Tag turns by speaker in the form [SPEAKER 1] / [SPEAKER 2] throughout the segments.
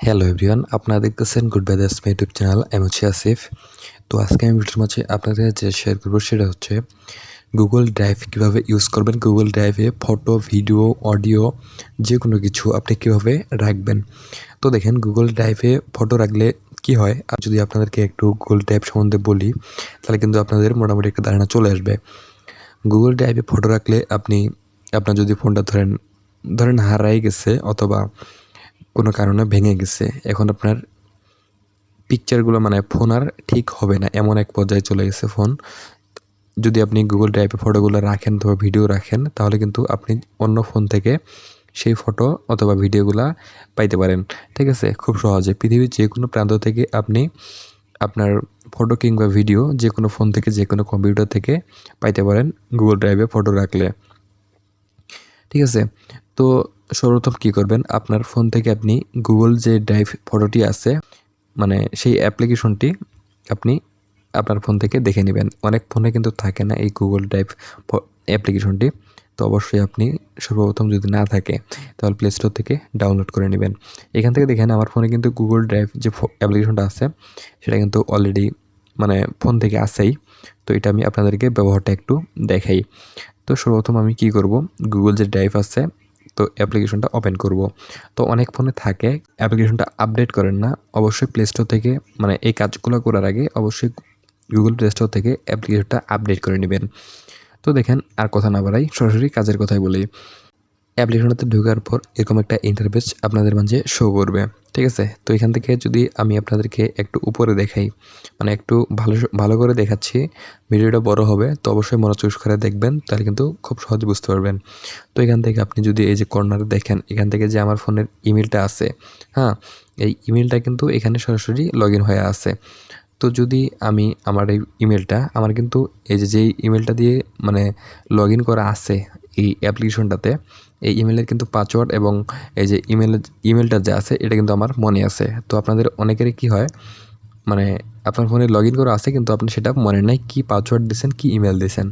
[SPEAKER 1] Hello everyone আপনারা দেখতেছেন good ব্যাদার্স YouTube channel আমি হচ্ছে আসিফ। তো আজকে আমি ভিডিওর মাঝে আপনাদের যে শেয়ার করব সেটা হচ্ছে গুগল ড্রাইভ কীভাবে ইউজ করবেন গুগল ড্রাইভে ফটো ভিডিও অডিও যে কোনো কিছু আপনি কীভাবে রাখবেন। তো দেখেন গুগল ড্রাইভে ফটো রাখলে কি হয়? আর যদি আপনাদেরকে একটু গুগল ড্রাইভ সম্বন্ধে বলি, তাহলে কিন্তু আপনাদের মোটামুটি একটা ধারণা চলে আসবে। গুগল ড্রাইভে ফটো রাখলে আপনি, আপনার যদি ফোনটা ধরেন ধরেন হারাই গেছে অথবা কোনো কারণে ভেঙে গেছে। এখন আপনার পিকচারগুলো মানে ফোন আর ঠিক হবে না, এমন এক পর্যায়ে চলে গেছে ফোন যদি আপনি গুগল ড্রাইভে ফটোগুলো রাখেন অথবা ভিডিও রাখেন, তাহলে কিন্তু আপনি অন্য ফোন থেকে সেই ফটো অথবা ভিডিওগুলা পাইতে পারেন। ঠিক আছে? খুব সহজে। পৃথিবীর যে কোনো প্রান্ত থেকে আপনি আপনার ফটো কিংবা ভিডিও যে কোনো ফোন থেকে যে কোনো কম্পিউটার থেকে পাইতে পারেন গুগল ড্রাইভে ফটো রাখলে। ঠিক আছে? তো সর্বপ্রথম কী করবেন? আপনার ফোন থেকে আপনি গুগল যে ড্রাইভ ফটোটি আছে মানে সেই অ্যাপ্লিকেশনটি আপনি আপনার ফোন থেকে দেখে নেবেন। অনেক ফোনে কিন্তু থাকে না এই গুগল ড্রাইভ অ্যাপ্লিকেশনটি তো অবশ্যই আপনি সর্বপ্রথম যদি না থাকে, তাহলে প্লে স্টোর থেকে ডাউনলোড করে নেবেন। এখান থেকে দেখেন আমার ফোনে কিন্তু গুগল ড্রাইভ যে অ্যাপ্লিকেশনটা আছে, সেটা কিন্তু অলরেডি মানে ফোন থেকে আসেই তো এটা আমি আপনাদেরকে ব্যবহারটা একটু দেখাই। তো সর্বপ্রথম আমি কি করব? গুগল যে ড্রাইভ আছে তো অ্যাপ্লিকেশনটা ওপেন করব। তো অনেক ফোনে থাকে, অ্যাপ্লিকেশনটা আপডেট করেন না। অবশ্যই প্লে স্টোর থেকে মানে এই কাজগুলো করার আগে অবশ্যই গুগল প্লে স্টোর থেকে অ্যাপ্লিকেশনটা আপডেট করে নেবেন। তো দেখেন, আর কথা না বাড়াই, সরাসরি কাজের কথাই বলি। অ্যাপ্লিকেশনটাতে ঢোকার পর এরকম একটা ইন্টারফেস আপনাদের মাঝে শো করবে। ঠিক আছে? তো এখান থেকে যদি আমি আপনাদেরকে একটু উপরে দেখাই মানে একটু ভালো ভালো করে দেখাচ্ছি, ভিডিওটা বড় হবে, তো অবশ্যই মনোযোগ করে দেখবেন, তাহলে কিন্তু খুব সহজে বুঝতে পারবেন। তো এখান থেকে আপনি যদি এই যে কর্নারে দেখেন, এখান থেকে যে আমার ফোনের ইমেলটা আছে হ্যাঁ? এই ইমেলটা কিন্তু এখানে সরাসরি লগ হয়ে আছে। তো যদি আমি আমার এই ইমেলটা আমার কিন্তু এই যে, যেই ইমেলটা দিয়ে মানে লগ করা আছে এই অ্যাপ্লিকেশনটাতে, এই ইমেলের কিন্তু পাসওয়ার্ড এবং এই যে ইমেলের ইমেলটা যে আছে, এটা কিন্তু আমার মনে আছে। তো আপনাদের অনেকেরই কি হয় মানে আপনার ফোনে লগ ইন করা আছে, কিন্তু আপনি সেটা মনে নাই কী পাসওয়ার্ড দিয়েছেন কী ইমেল দিয়েছেন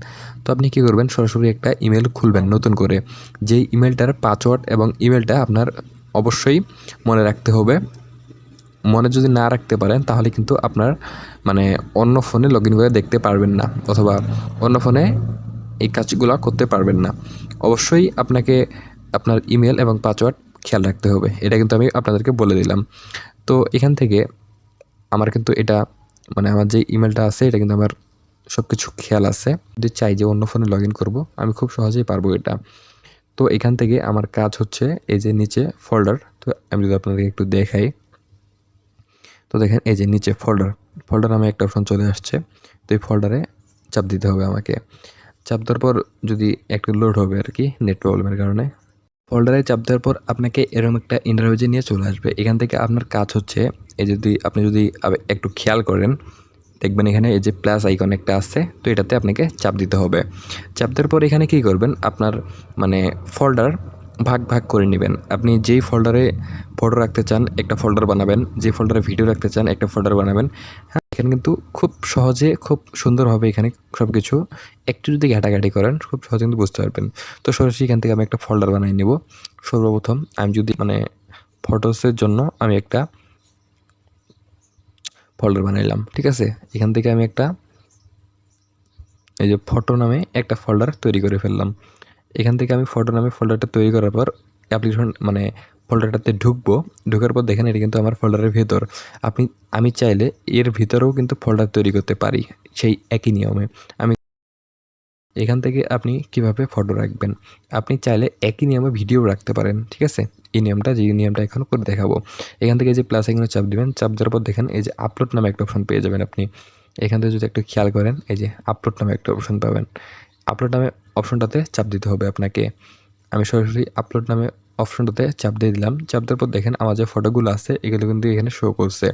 [SPEAKER 1] তো আপনি কী করবেন, সরাসরি একটা ইমেল খুলবেন নতুন করে। যেই ইমেলটার পাসওয়ার্ড এবং ইমেলটা আপনার অবশ্যই মনে রাখতে হবে। মনে যদি না রাখতে পারেন, তাহলে কিন্তু আপনার মানে অন্য ফোনে লগ ইন করে দেখতে পারবেন না, অথবা অন্য ফোনে এই কাজগুলো করতে পারবেন না। অবশ্যই আপনাকে আপনার ইমেল এবং পাসওয়ার্ড খেয়াল রাখতে হবে। এটা কিন্তু আমি আপনাদেরকে বলে দিলাম। তো এখান থেকে আমার কিন্তু এটা মানে আমার যে ইমেলটা আছে, এটা কিন্তু আমার সব কিছু খেয়াল আছে। যদি চাই যে অন্য ফোনে লগ ইন করব, আমি খুব সহজেই পারব এটা। তো এখান থেকে আমার কাজ হচ্ছে এই যে নিচে ফোল্ডার তো আমি যদি আপনাদেরকে একটু দেখাই। তো দেখেন, এই যে নিচে ফোল্ডার ফোল্ডার নামে একটা অপশন চলে আসছে। তো এই ফোল্ডারে চাপ দিতে হবে আমাকে। চাপ দেওয়ার পর যদি একটু লোড হবে আর কি নেট প্রবলেমের কারণে। ফোল্ডারে চাপ দেওয়ার পর আপনাকে এরকম একটা ইন্টারভিউ নিয়ে চলে আসবে। এখান থেকে আপনার কাজ হচ্ছে এই যদি আপনি যদি একটু খেয়াল করেন, দেখবেন এখানে এই যে প্লাস আইকন একটা আছে তো এটাতে আপনাকে চাপ দিতে হবে। চাপ দেওয়ার পর এখানে কি করবেন, আপনার মানে ফোল্ডার ভাগ ভাগ করে নেবেন। আপনি যেই ফোল্ডারে ফটো রাখতে চান, একটা ফোল্ডার বানাবেন, যে ফোল্ডারে ভিডিও রাখতে চান, একটা ফোল্ডার বানাবেন। এখানে কিন্তু খুব সহজে, খুব সুন্দরভাবে এখানে সব কিছু একটু যদি ঘাটাঘাটি করেন, খুব সহজে কিন্তু বুঝতে পারবেন। তো সরাসরি এখান থেকে আমি একটা ফোল্ডার বানিয়ে নেব। সর্বপ্রথম আমি যদি মানে ফটোসের জন্য আমি একটা ফোল্ডার বানাইলাম, ঠিক আছে? এখান থেকে আমি একটা, এই যে ফটো নামে একটা ফোল্ডার তৈরি করে ফেললাম। এখান থেকে আমি ফটো নামে ফোল্ডারটা তৈরি করার পর অ্যাপ্লিকেশন মানে ফোল্ডারটাতে ঢুকবো, ঢোকার পর দেখেন এটা কিন্তু আমার ফোল্ডারের ভেতর। আপনি, আমি চাইলে এর ভিতরেও কিন্তু ফোল্ডার তৈরি করতে পারি সেই একই নিয়মে। আমি এখান থেকে আপনি কীভাবে ফটো রাখবেন? আপনি চাইলে একই নিয়মে ভিডিও রাখতে পারেন, ঠিক আছে? এই নিয়মটা, যে নিয়মটা এখন করে দেখাবো। এখান থেকে যে প্লাস এখানে চাপ দেবেন, চাপ দেওয়ার পর দেখেন এই যে আপলোড নামে একটা অপশন পেয়ে যাবেন আপনি। এখান থেকে যদি একটু খেয়াল করেন, এই যে আপলোড নামে একটা অপশন পাবেন। আপলোড নামে অপশনটাতে চাপ দিতে হবে আপনাকে। আমি সরাসরি আপলোড নামে অপশনটাতে চাপ দিয়ে দিলাম। চাপ দেওয়ার পর দেখেন আমার যে ফটোগুলো আছে, এগুলো কিন্তু এখানে শো করছে।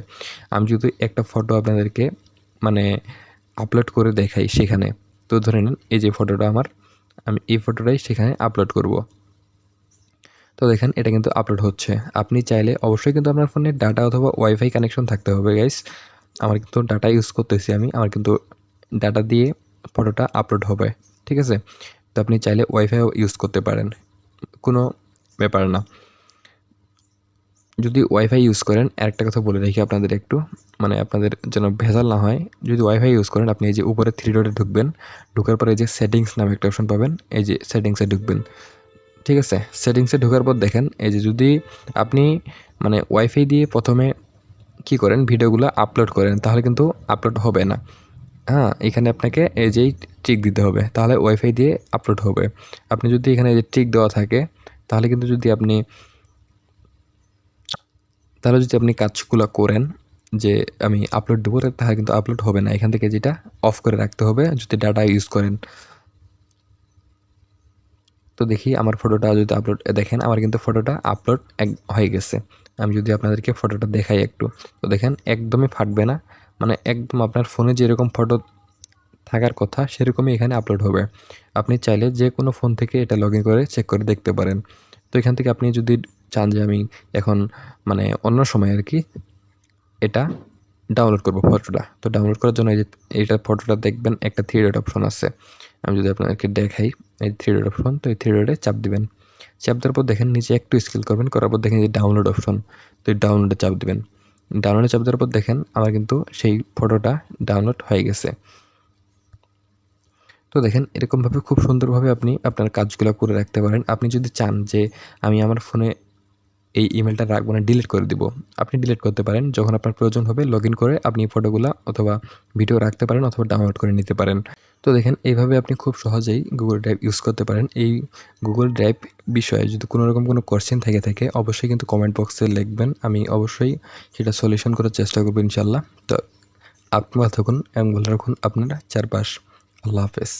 [SPEAKER 1] আমি যদি একটা ফটো আপনাদেরকে মানে আপলোড করে দেখাই সেখানে, তো ধরে নিন এই যে ফটোটা আমার, আমি এই ফটোটাই সেখানে আপলোড করব। তো দেখেন এটা কিন্তু আপলোড হচ্ছে। আপনি চাইলে অবশ্যই কিন্তু আপনার ফোনে ডাটা অথবা ওয়াইফাই কানেকশন থাকতে হবে গাইস আমার কিন্তু ডাটা ইউজ করতেছি আমি, আমার কিন্তু ডাটা দিয়ে ফটোটা আপলোড হবে, ঠিক আছে? তো আপনি চাইলে ওয়াইফাইও ইউজ করতে পারেন। কোনো ব্যাপার না। যদি ওয়াইফাই ইউজ করেন, আরেকটা কথা বলে রাখি আপনাদের একটু। মানে আপনাদের যেন ভেজাল না হয়, যদি ওয়াইফাই ইউজ করেন, আপনি এই যে উপরে থ্রি ডটে ঢুকবেন, ঢোকার পরে এই যে সেটিংস নামে একটা অপশন পাবেন, এই যে সেটিংসে ঢুকবেন। ঠিক আছে? সেটিংসে ঢোকার পর দেখেন, এই যে যদি আপনি মানে ওয়াইফাই দিয়ে প্রথমে কি করেন ভিডিওগুলো আপলোড করেন, তাহলে কিন্তু আপলোড হবে না। হ্যাঁ এখানে আপনাকে এই যেই টিক দিতে হবে, তাহলে ওয়াইফাই দিয়ে আপলোড হবে। আপনি যদি এখানে যে টিক দেওয়া থাকে, তাহলে কিন্তু যদি আপনি, তাহলে যদি আপনি কাজগুলো করেন, যে আমি আপলোড দেবো তাহলে কিন্তু আপলোড হবে না। এখান থেকে যেটা অফ করে রাখতে হবে, যদি ডাটা ইউজ করেন। তো দেখি আমার ফটোটা যদি আপলোড দেখেন আমার কিন্তু ফটোটা আপলোড এক হয়ে গেছে। আমি যদি আপনাদেরকে ফটোটা দেখাই একটু, তো দেখেন একদমই ফাটবে না। মানে একদম আপনার ফোনে যেরকম ফটো থাকার কথা, সেরকমই এখানে আপলোড হবে। আপনি চাইলে যে কোনো ফোন থেকে এটা লগ করে চেক করে দেখতে পারেন। তো এখান থেকে আপনি যদি চান যে আমি এখন মানে অন্য সময় আর কি এটা ডাউনলোড করব ফটোটা তো ডাউনলোড করার জন্য এই যে এইটা ফটোটা দেখবেন, একটা থ্রি ডট অপশন আছে। আমি যদি আপনাদেরকে দেখাই, এই থ্রি ডট অপশন তো এই থ্রি ডটে চাপ দিবেন। চাপ দেওয়ার পর দেখেন নিচে একটু স্কিল করবেন, করার পর দেখেন যে ডাউনলোড অপশন তো এই ডাউনলোডে চাপ দিবেন। ডাউনলোডে চাপ দেওয়ার পর দেখেন আমার কিন্তু সেই ফটোটা ডাউনলোড হয়ে গেছে। তো দেখেন এরকমভাবে খুব সুন্দরভাবে আপনি আপনার কাজগুলো করে রাখতে পারেন। আপনি যদি চান যে আমি আমার ফোনে এই ইমেলটা রাখব না ডিলিট করে দিব। আপনি ডিলিট করতে পারেন, যখন আপনার প্রয়োজন হবে লগ করে আপনি ফটোগুলো অথবা ভিডিও রাখতে পারেন অথবা ডাউনলোড করে নিতে পারেন। তো দেখেন, এইভাবে আপনি খুব সহজেই গুগল ড্রাইভ ইউজ করতে পারেন। এই গুগল ড্রাইভ বিষয়ে যদি কোনো রকম কোনো কোয়েশ্চেন থেকে থাকে, অবশ্যই কিন্তু কমেন্ট বক্সে লিখবেন। আমি অবশ্যই সেটা সলিউশন করার চেষ্টা করব ইনশাল্লাহ তো আপনি ভালো থাকুন এবং ভালো রাখুন আপনার। চারপাশ, আল্লাহ হাফেজ।